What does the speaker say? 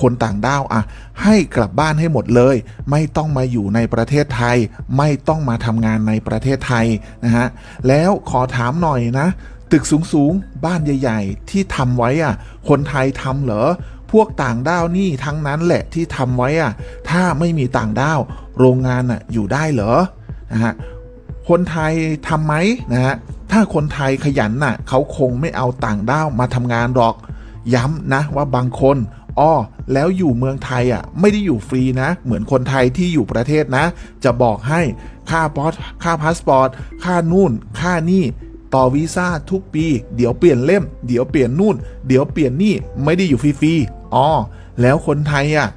คนต่างด้าวอะให้กลับบ้านให้หมดเลย ไม่ต้องมาอยู่ในประเทศไทย ไม่ต้องมาทำงานในประเทศไทยนะฮะแล้วขอถามหน่อยนะ ตึกสูงๆ บ้านใหญ่ ๆ ที่ทำไว้อะคนไทยทำเหรอพวกต่างด้าวนี่ทั้งนั้นแหละที่ทำไว้อะถ้าไม่มีต่างด้าว โรงงานอะอยู่ได้เหรอนะฮะคนไทยทำไหมนะฮะถ้าคนไทยขยันน่ะเขาคงไม่เอาต่างด้าวมาทำงานหรอก ย้ำนะว่าบางคน อ๋อแล้วอยู่เมืองไทยอะไม่ได้อยู่ฟรีนะ เหมือนคนไทยที่อยู่ประเทศนะ จะบอกให้ค่าพอสค่าพาสปอร์ตค่านู่น ค่านี่ ต่อวีซ่าทุกปี เดี๋ยวเปลี่ยนเล่ม เดี๋ยวเปลี่ยนนู่น เดี๋ยวเปลี่ยนนี่ไม่ได้อยู่ฟรีๆอ๋อแล้วคนไทยอะ